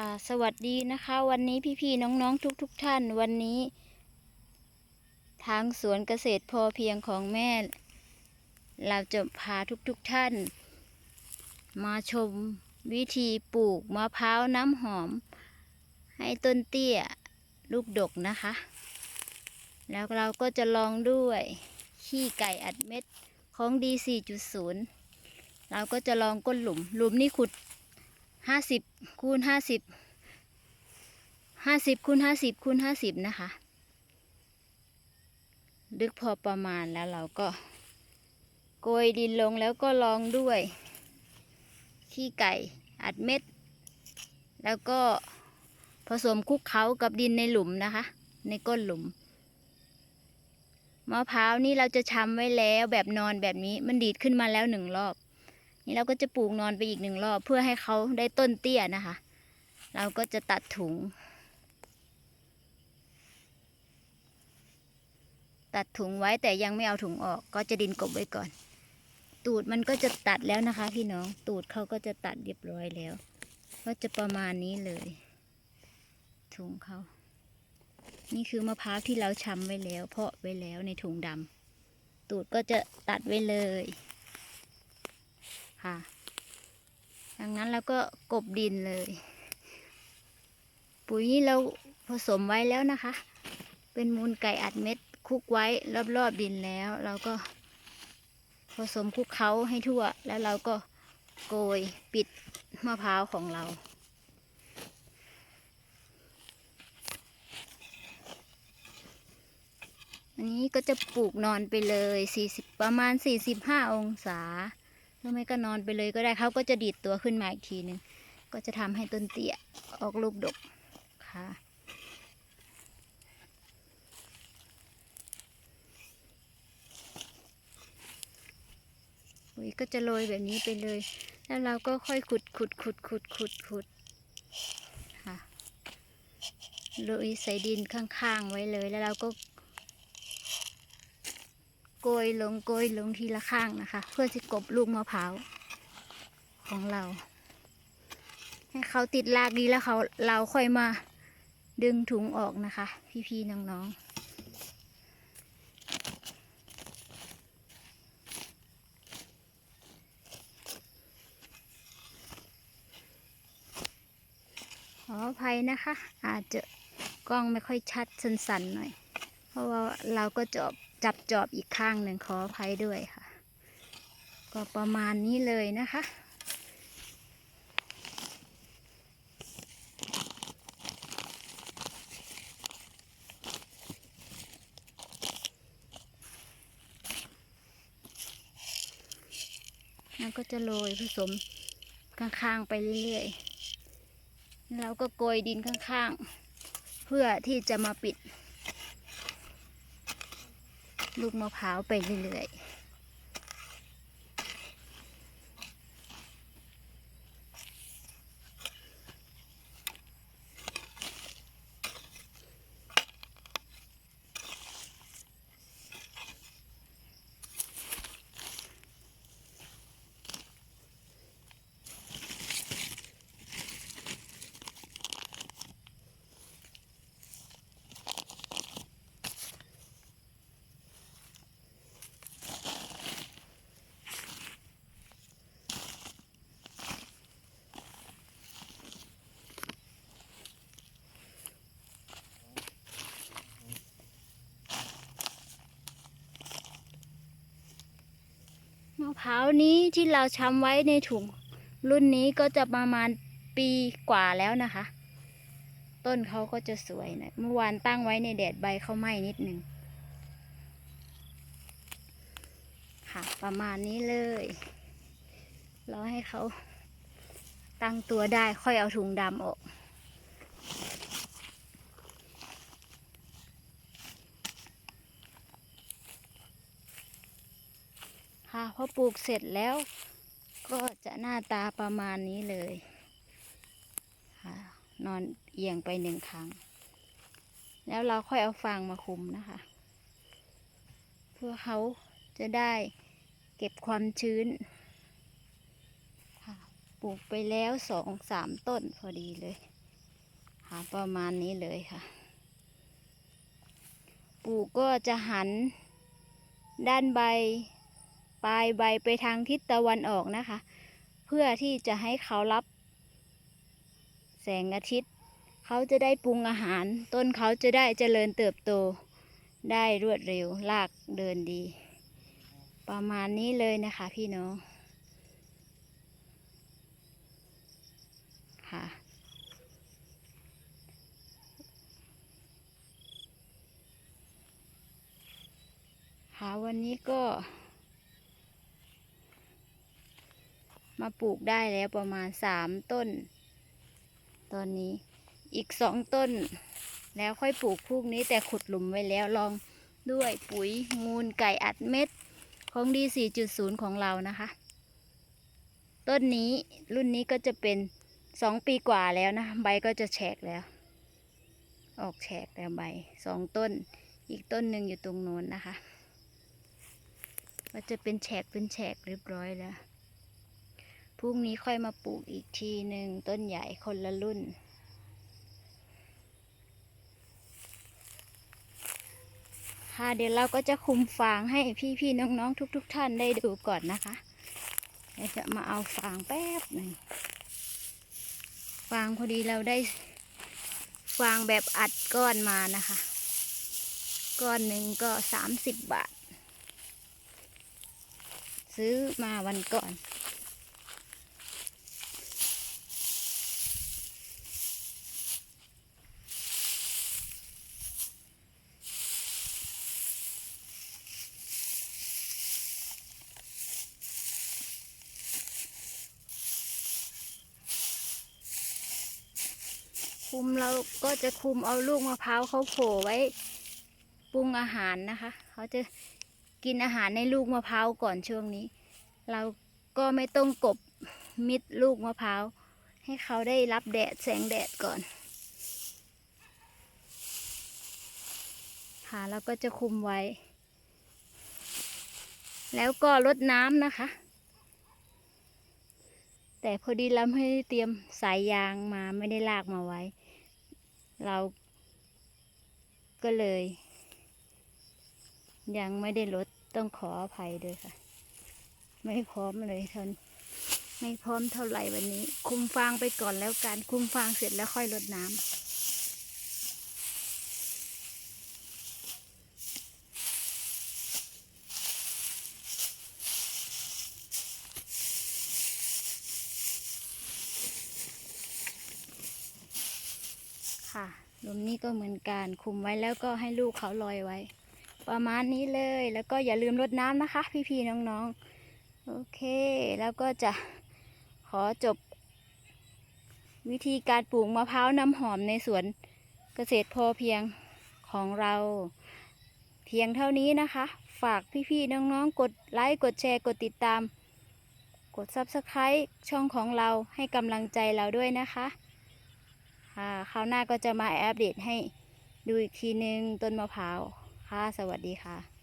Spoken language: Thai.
ค่ะ สวัสดีนะคะ วันนี้พี่ๆน้องๆทุกๆทท่านวันนี้ ทางสวนเกษตรพอเพียงของแม่ เราจะพาทุกๆทท่าน มาชมวิธีปลูกมะพร้าวน้ำหอม ให้ต้นเตี้ยลูกดกนะคะ แล้วเราก็จะลองด้วยขี้ไก่อัดเม็ดของดี4.0 เราก็จะลองก้นหลุม หลุมนี่ขุด ห้าสิบคูณห้าสิบห้าสิบคูณห้าสิบคูณห้าสิบนะคะลึกพอประมาณแล้วเราก็ โกยดินลงแล้วก็ลองด้วยขี้ไก่อัดเม็ด แล้วก็ผสมคลุกเคล้ากับดินในหลุมนะคะ ในก้นหลุมมะพร้าวนี่เราจะชำไว้แล้วแบบนอนแบบนี้มันดีดขึ้นมาแล้วหนึ่งรอบ นี่เราก็จะปลูกนอนไปอีกหนึ่งรอบเพื่อให้เขาได้ต้นเตี้ยนะคะ เราก็จะตัดถุง ตัดถุงไว้แต่ยังไม่เอาถุงออก ก็จะดินกบไว้ก่อน ตูดมันก็จะตัดแล้วนะคะ พี่น้องตูดเขาก็จะตัดเรียบร้อยแล้ว ก็จะประมาณนี้เลย ถุงเขานี่คือมะพร้าวที่เราชำไว้แล้ว เพาะไว้แล้วในถุงดำตูดก็จะตัดไว้เลย ค่ะดังนั้นเราก็กบดินเลย ปุ๋ยนี้เราผสมไว้แล้วนะคะ เป็นมูลไก่อัดเม็ดคุกไว้รอบๆดินแล้ว เราก็ผสมคลุกเขาให้ทั่ว แล้วเราก็โกยปิดมะพร้าวของเรา อันนี้ก็จะปลูกนอนไปเลย 40 ประมาณ 45 องศา หรือไม่ก็นอนไปเลยก็ได้เขาก็จะดีดตัวขึ้นมาอีกทีหนึ่งก็จะทำให้ต้นเตี้ยออกลูกดกค่ะปุ๋ยก็จะโรยแบบนี้ไปเลย แล้วเราก็ค่อยขุดขุดขุดขุดขุดขุดค่ะโรยใส่ดินข้างๆไว้เลย แล้วเราก็ โกยลงโกยลงทีละข้างนะคะ เพื่อจะกบลูกมะพร้าวของเรา ให้เขาติดรากดีแล้วเขาเราค่อยมาดึงถุงออกนะคะ พี่ๆน้องๆขออภัยนะคะ อาจจะกล้องไม่ค่อยชัดสันๆหน่อย เพราะว่าเราก็จอบ จับจอบอีกข้างหนึ่งขออภัยด้วยค่ะ ก็ประมาณนี้เลยนะคะ แล้วก็จะโรยผสมข้างๆไปเรื่อยๆ แล้วก็โกยดินข้างๆ เพื่อที่จะมาปิด ลูกมะพร้าวไปเรื่อยๆ ร้าวนี้ที่เราช้ำไว้ในถุงรุ่นนี้ก็จะประมาณปีกว่าแล้วนะคะ ต้นเขาก็จะสวยนะเมื่อวานตั้งไว้ในแดดใบเขาไหม้นิดนึงค่ะประมาณนี้เลยรอให้เขาตั้งตัวได้ค่อยเอาถุงดำออก พอปลูกเสร็จแล้ว ก็จะหน้าตาประมาณนี้เลยค่ะนอนเอียงไปหนึ่งครั้ง แล้วเราค่อยเอาฟางมาคุมนะคะ เพื่อเขาจะได้เก็บความชื้นค่ะปลูกไปแล้วสองสามต้นพอดีเลยค่ะประมาณนี้เลยค่ะ ปลูกก็จะหันด้านใบ ปลายใบไปทางทิศตะวันออกนะคะ เพื่อที่จะให้เขารับ แสงอาทิตย์ เขาจะได้ปรุงอาหาร ต้นเขาจะได้เจริญเติบโต ได้รวดเร็วรากเดินดี ประมาณนี้เลยนะคะพี่น้องค่ะค่ะวันนี้ก็ มาปลูกได้แล้วประมาณสามต้น ตอนนี้อีกสองต้น แล้วค่อยปลูกพวกนี้แต่ขุดหลุมไว้แล้วลองด้วยปุ๋ยมูลไก่อัดเม็ดของดี 4.0 ของเรานะคะ ต้นนี้รุ่นนี้ก็จะเป็นสองปีกว่าแล้วนะ ใบก็จะแฉกแล้ว ออกแฉกแล้วใบสองต้น อีกต้นหนึ่งอยู่ตรงโน้นนะคะ ก็จะเป็นแฉกเป็นแฉกเรียบร้อยแล้ว รุ่งนี้ค่อยมาปลูกอีกทีหนึ่งต้นใหญ่คนละรุ่น ค่ะเดี๋ยวเราก็จะคุมฟางให้พี่ๆน้องๆทุกๆท่านได้ดูก่อนนะคะเดี๋ยวจะมาเอาฟางแป๊บหนึ่งฟางพอดีเราได้ฟางแบบอัดก้อนมานะคะ ก้อนหนึ่งก็สามสิบบาท ซื้อมาวันก่อน คุมเราก็จะคุมเอาลูกมะพร้าวเขาโผล่ไว้ปรุงอาหารนะคะ เขาจะกินอาหารในลูกมะพร้าวก่อนช่วงนี้ เราก็ไม่ต้องกบมิดลูกมะพร้าวให้เขาได้รับแดดแสงแดดก่อน ค่ะแล้วก็จะคุมไว้ แล้วก็รดน้ำนะคะ แต่พอดีเราไม่ได้เตรียมสายยางมาไม่ได้ลากมาไว้ เราก็เลย ยังไม่ได้ลดต้องขออภัยด้วยค่ะ ไม่พร้อมเลยท่านไม่พร้อมเท่าไหร่วันนี้ คุมฟางไปก่อนแล้วกัน คุมฟางเสร็จแล้วค่อยลดน้ำค่ะ หลุมนี้ก็เหมือนกันคุมไว้แล้วก็ให้ลูกเขาลอยไว้ ประมาณนี้เลย แล้วก็อย่าลืมรดน้ำนะคะ พี่ๆน้องๆ โอเค แล้วก็จะขอจบ วิธีการปลูกมะพร้าวน้ำหอมในสวนเกษตรพอเพียงของเรา เพียงเท่านี้นะคะ ฝากพี่ๆน้องๆ กดไลค์กดแชร์กดติดตาม กด Subscribe ช่องของเราให้กำลังใจเราด้วยนะคะ ค่ะคราวหน้าก็จะมาอัปเดตให้ดูอีกทีนึงต้นมะพร้าว ค่ะ สวัสดีค่ะ